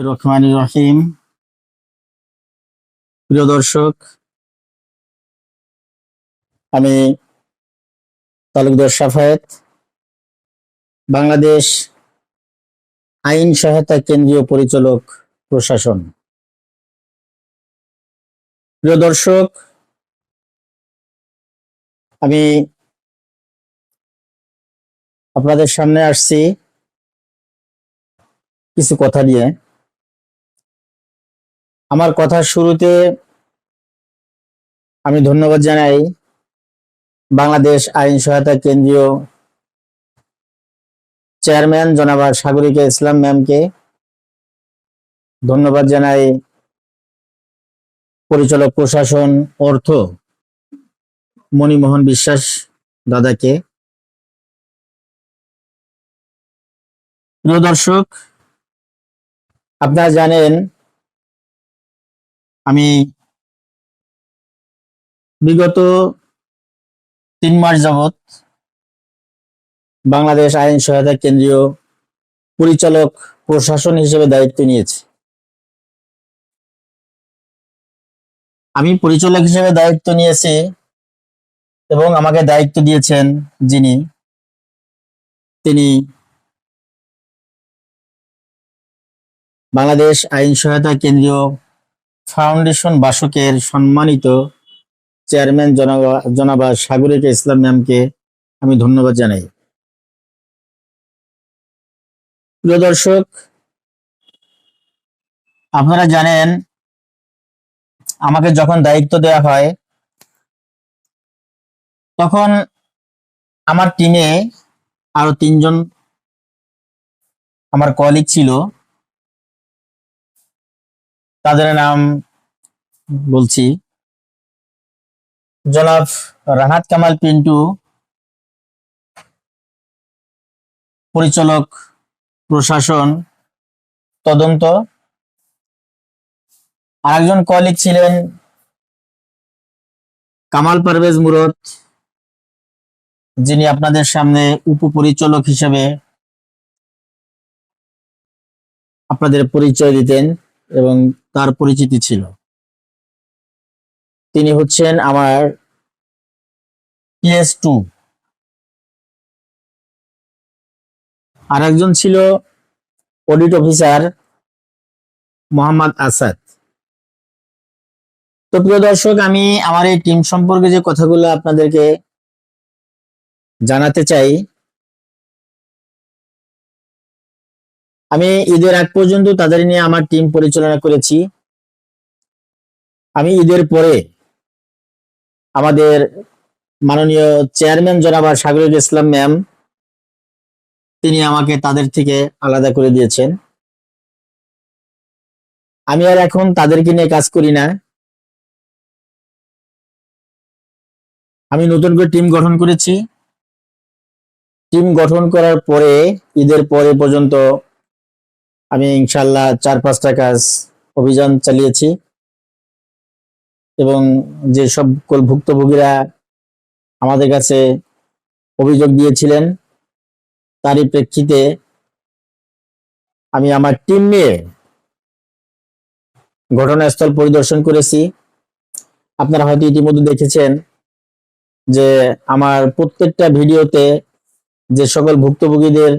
রহমান রহিম। প্রিয় দর্শক, আমি তালুকদার সাফায়েত, বাংলাদেশ আইন সহায়তা কেন্দ্রীয় পরিচালক প্রশাসন। প্রিয় দর্শক, আমি আপনাদের সামনে আসছি কিছু কথা নিয়ে। আমার কথার শুরুতে আমি ধন্যবাদ জানাই বাংলাদেশ আইন সহায়তা কেন্দ্রীয় চেয়ারম্যান জনাবা সাগরিকা ইসলাম ম্যামকে ধন্যবাদ জানাই পরিচালক প্রশাসন অর্থ মণিমোহন বিশ্বাস দাদাকে। প্রিয় দর্শক, আপনারা জানেন আমি বিগত তিন মাস যাবত বাংলাদেশ আইন সহায়তা কেন্দ্রীয় পরিচালক প্রশাসন হিসেবে দায়িত্ব নিয়েছি। আমি পরিচালক হিসেবে দায়িত্ব নিয়েছি এবং আমাকে দায়িত্ব দিয়েছেন যিনি, তিনি বাংলাদেশ আইন সহায়তা কেন্দ্রীয় ফাউন্ডেশন বাসকের সম্মানিত চেয়ারম্যান জনাবা সাগরিকা ইসলাম ম্যামকে আমি ধন্যবাদ জানাই। প্রিয় দর্শক, আপনারা জানেন, আমাকে যখন দায়িত্ব দেওয়া হয়, তখন আমার টিমে আরও তিনজন আমার কলিগ ছিল। তাদের নাম বলছি। জনাব রাহাত কামাল পিন্টু, পরিচালক, প্রশাসন, তদন্ত। আরেকজন কলিগ ছিলেন কামাল পারভেজ মুরত, যিনি আপনাদের সামনে উপপরিচালক হিসেবে আপনাদের পরিচয় দিতেন এবং তার পরিচিতি ছিল। তিনি হচ্ছেন আমার পিএস টু আর একজন ছিল অডিট অফিসার মোহাম্মদ আসাদ। তো প্রিয় দর্শক, আমি আমার এই টিম সম্পর্কে যে কথাগুলো আপনাদেরকে জানাতে চাই আমি ঈদের আগ পর্যন্ত তাদের নিয়ে আমার টিম পরিচালনা করেছি। আমি ঈদের পরে আমাদের মাননীয় চেয়ারম্যান জনাবা সাগরিক ইসলাম ম্যাম তিনি আমাকে তাদের থেকে আলাদা করে দিয়েছেন। আমি আর এখন তাদেরকে নিয়ে কাজ করি না। আমি নতুন করে টিম গঠন করেছি। টিম গঠন করার পরে, ঈদের পরে পর্যন্ত আমি ইনশাল্লাহ চার পাঁচটা কাজ অভিযান চালিয়েছি এবং যে সকল ভুক্তভোগীরা আমাদের কাছে অভিযোগ দিয়েছিলেন, তারই প্রেক্ষিতে আমি আমার টিম নিয়ে ঘটনাস্থল পরিদর্শন করেছি। আপনারা হয়তো ইতিমধ্যে দেখেছেন যে আমার প্রত্যেকটা ভিডিওতে যে সকল ভুক্তভোগীদের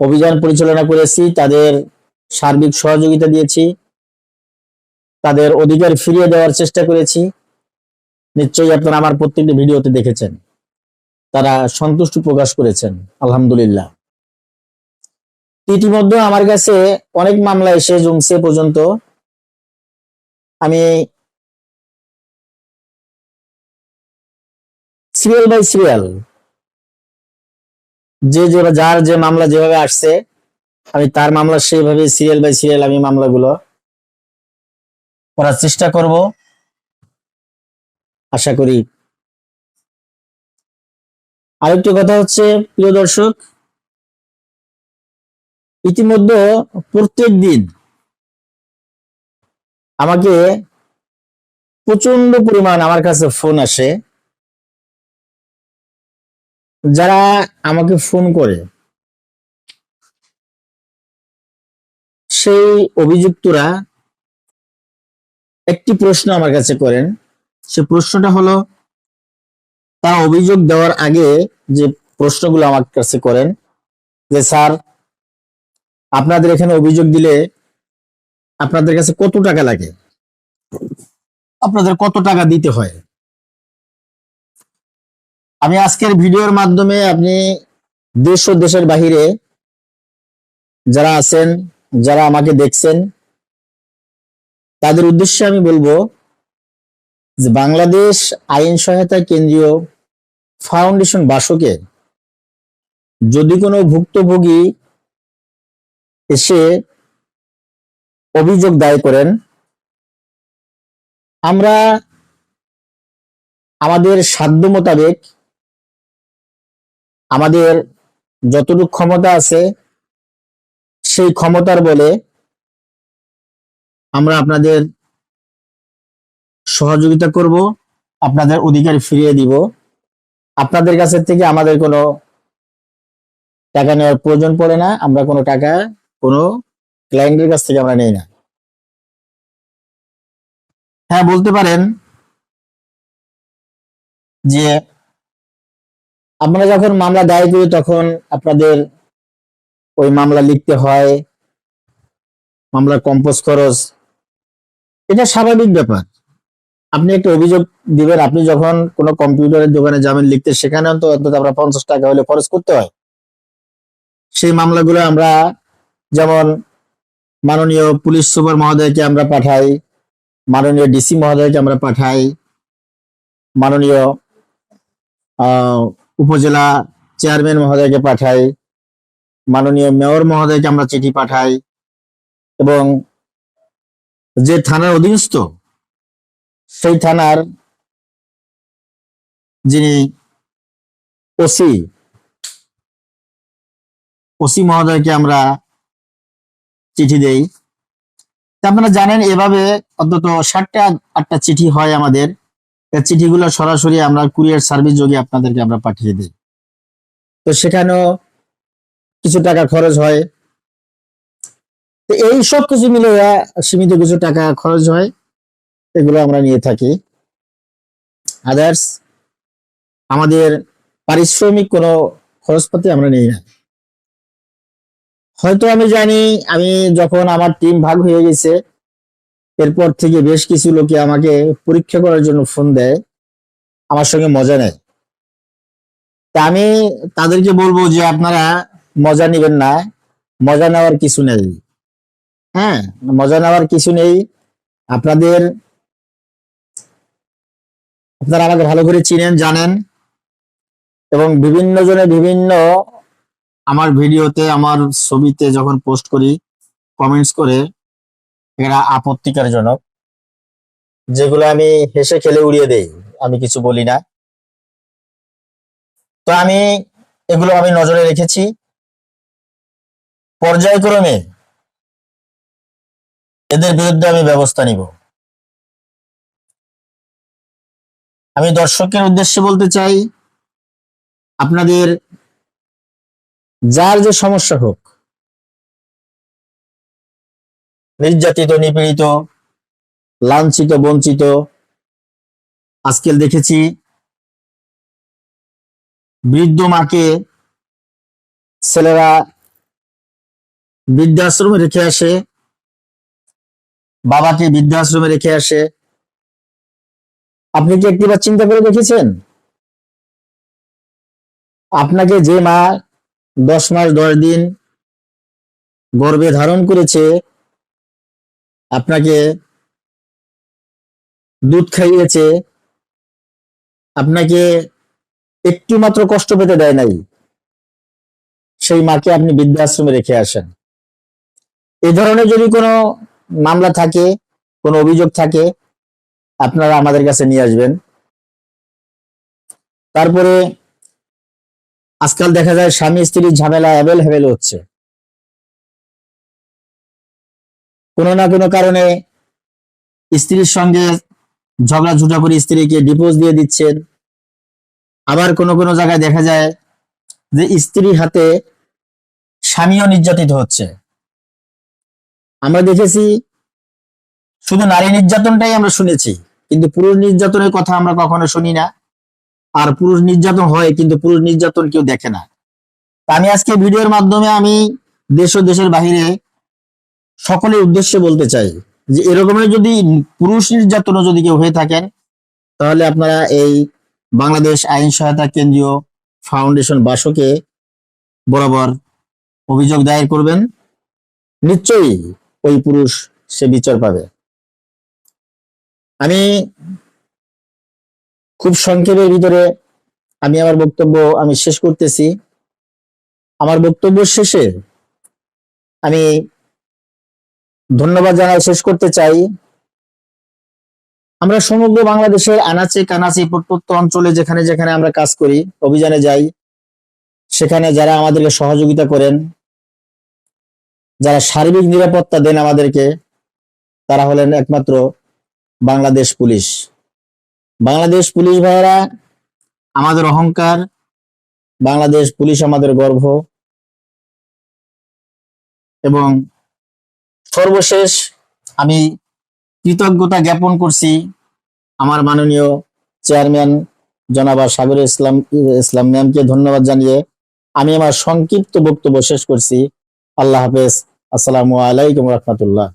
অভিযান পরিচালনা করেছি, তাদের সার্বিক সহযোগিতা দিয়েছি, তাদের অধিকার ফিরিয়ে দেওয়ার চেষ্টা করেছি। নিশ্চয়ই আপনারা আমার প্রত্যেকটি ভিডিওতে দেখেছেন। তারা সন্তুষ্ট প্রকাশ করেছেন, আলহামদুলিল্লাহ। ইতিমধ্যে আমার কাছে অনেক মামলা এসে জমছে পর্যন্ত। আমি সিরিয়াল বাই সিরিয়াল যে যার যে মামলা যেভাবে আসছে, আমি তার মামলা সেইভাবে সিরিয়াল বাই সিরিয়াল আমি মামলাগুলো করার চেষ্টা করব। আশা করি আরেকটি কথা হচ্ছে, প্রিয় দর্শক, ইতিমধ্যে প্রত্যেক দিন আমাকে প্রচণ্ড পরিমাণ আমার কাছে ফোন আসে। যারা আমাকে ফোন করে, সেই অভিযুক্তরা একটি প্রশ্ন আমার কাছে করেন। সে প্রশ্নটা হলো তা অভিযোগ দেওয়ার আগে যে প্রশ্নগুলো আমার কাছে করেন, যে স্যার, আপনাদের এখানে অভিযোগ দিলে আপনাদের কাছে কত টাকা লাগে? আপনাদের কত টাকা দিতে হয়? আমি আজকের ভিডিওর মাধ্যমে আপনি দেশ ও দেশের বাহিরে যারা আছেন, যারা আমাকে দেখছেন, তাদের উদ্দেশ্যে আমি বলব যে বাংলাদেশ আইন সহায়তা কেন্দ্রীয় ফাউন্ডেশন বাসকে যদি কোনো ভুক্তভোগী এসে অভিযোগ দায় করেন, আমরা আমাদের সাধ্য মোতাবেক আমাদের যতটুকু ক্ষমতা আছে, সেই ক্ষমতার বলে আমরা আপনাদের সহযোগিতা করব, আপনাদের অধিকার ফিরিয়ে দিব। আপনাদের কাছে থেকে আমাদের কোনো টাকা নেওয়ার প্রয়োজন পড়ে না, আমরা কোনো টাকা কোনো ক্লায়েন্টের কাছ থেকে আমরা নেই না। হ্যাঁ বলতে পারেন যে আমরা যখন মামলা দায়ের করি, তখন আপনাদের ওই মামলা লিখতে হয় মামলার কম্পোজ খরচ। এটা স্বাভাবিক ব্যাপার। আপনি একটা অভিযোগ দিবেন, আপনি যখন কোনো কম্পিউটারের দোকানে যাবেন লিখতে, সেখানে অন্তত আমরা পঞ্চাশ টাকা হলে খরচ করতে হয়। সেই মামলাগুলো আমরা যেমন মাননীয় পুলিশ সুপার মহোদয়কে আমরা পাঠাই, মাননীয় ডিসি মহোদয়কে আমরা পাঠাই, মাননীয় উপজেলা চেয়ারম্যান মহোদয়কে পাঠাই, মাননীয় মেয়র মহোদয়কে আমরা চিঠি পাঠাই, এবং যে থানার অধীনস্থ, সেই থানার যিনি ওসি ওসি মহোদয়কে আমরা চিঠি দেই। আপনারা জানেন, এভাবে অন্তত ষাটটা, আটটা চিঠি হয় আমাদের। এই চিঠিগুলো সরাসরি আমরা কুরিয়ার সার্ভিস যোগে আপনাদেরকে আমরা পাঠিয়ে দিই। তো সেখানেও কিছু টাকা খরচ হয়। তো এই সব কিছু মিলে সীমিত কিছু টাকা খরচ হয়। এগুলো আমরা নিয়ে থাকি। আদার্স আমাদের পারিশ্রমিক কোনো খরচপাতি আমরা নেই না। হয়তো আমি জানি, আমি যখন আমার টিম ভাগ হয়ে গেছে এরপর থেকে বেশ কিছু লোকে আমাকে পরীক্ষা করার জন্য ফোন দেয়। আমার সঙ্গে মজা নেয়। তা আমি তাদেরকে বলব যে আপনারা মজা নেবেন না। মজা নেওয়ার কিছু নেই। হ্যাঁ মজা নেওয়ার কিছু নেই। আপনাদের, আপনারা আমাকে ভালো করে চিনেন, জানেন। এবং বিভিন্ন জনে বিভিন্ন আমার ভিডিওতে, আমার ছবিতে যখন পোস্ট করি কমেন্টস করে এরা আপত্তিকার জনক যেগুলো আমি হেসে খেলে উড়িয়ে দেই, আমি কিছু বলি না। তো আমি এগুলো আমি নজরে রেখেছি। পর্যায়ক্রমে এদের বিরুদ্ধে আমি ব্যবস্থা নিব। আমি দর্শকের উদ্দেশ্যে বলতে চাই, আপনাদের যার যে সমস্যা হোক নির্যাতিত, নিপীড়িত, লাঞ্ছিত, বঞ্চিত। আজকাল দেখেছি বৃদ্ধ মাকে ছেলেরা বৃদ্ধাশ্রমে রেখে আসে, বাবাকে বৃদ্ধাশ্রমে রেখে আসে। আপনি কি একটিবার চিন্তা করে দেখেছেন? আপনাকে যে মা দশ মাস দশ দিন গর্ভে ধারণ করেছে আপনাকে দুধ খাইয়েছে, আপনাকে একটু মাত্র কষ্ট পেতে দেয় নাই, সেই মাকে আপনি বৃদ্ধাশ্রমে রেখে আসেন। এ ধরনের যদি কোনো মামলা থাকে, কোনো অভিযোগ থাকে, আপনারা আমাদের কাছে নিয়ে আসবেন। তারপরে আজকাল দেখা যায় স্বামী স্ত্রীর ঝামেলা অ্যাভেল হ্যাভেল হচ্ছে। কোনো না কোনো কারণে স্ত্রীর সঙ্গে ঝগড়া ঝুটা করে স্ত্রীকে ডিভোর্স দিয়ে দিচ্ছেন। আবার কোনো কোনো জায়গায় দেখা যায় যে স্ত্রীর হাতে স্বামীও নির্যাতিত হচ্ছে। আমরা দেখেছি শুধু নারী নির্যাতনটাই আমরা শুনেছি, কিন্তু পুরুষ নির্যাতনের কথা আমরা কখনো শুনি না। আর পুরুষ নির্যাতন হয়, কিন্তু পুরুষ নির্যাতন কেউ দেখে না। আমি আজকে ভিডিওর মাধ্যমে আমি দেশ ও দেশের বাহিরে সকলের উদ্দেশ্যে বলতে চাই যে এরকমের যদি পুরুষ নির্যাতনও যদি কেউ হয়ে থাকেন, তাহলে আপনারা এই বাংলাদেশ আইন সহায়তা কেন্দ্রীয় ফাউন্ডেশন বাসকে বরাবর অভিযোগ দায়ের করবেন। নিশ্চয়ই ওই পুরুষ সে বিচার পাবে। আমি খুব সংক্ষেপের ভিতরে আমি আমার বক্তব্য আমি শেষ করতেছি। আমার বক্তব্য শেষে আমি ধন্যবাদ জানাই। শেষ করতে চাই। আমরা সমগ্র বাংলাদেশের আনাচে কানাচে প্রত্যন্ত অঞ্চলে যেখানে যেখানে আমরা কাজ করি, অভিযানে যাই, সেখানে যারা আমাদেরকে সহযোগিতা করেন, যারা সার্বিক নিরাপত্তা দেন আমাদেরকে, তারা হলেন একমাত্র বাংলাদেশ পুলিশ। বাংলাদেশ পুলিশ ভাইয়েরা, আমাদের অহংকার, বাংলাদেশ পুলিশ আমাদের গর্ব, এবং সর্বশেষ আমি কৃতজ্ঞতা জ্ঞাপন করছি আমার মাননীয় চেয়ারম্যান জনাবা সাগর ইসলাম ইসলাম ম্যামকে ধন্যবাদ জানিয়ে আমি আমার সংক্ষিপ্ত বক্তব্য শেষ করছি। আল্লাহ হাফেজ। আসসালামু আলাইকুম রহমতুল্লাহ।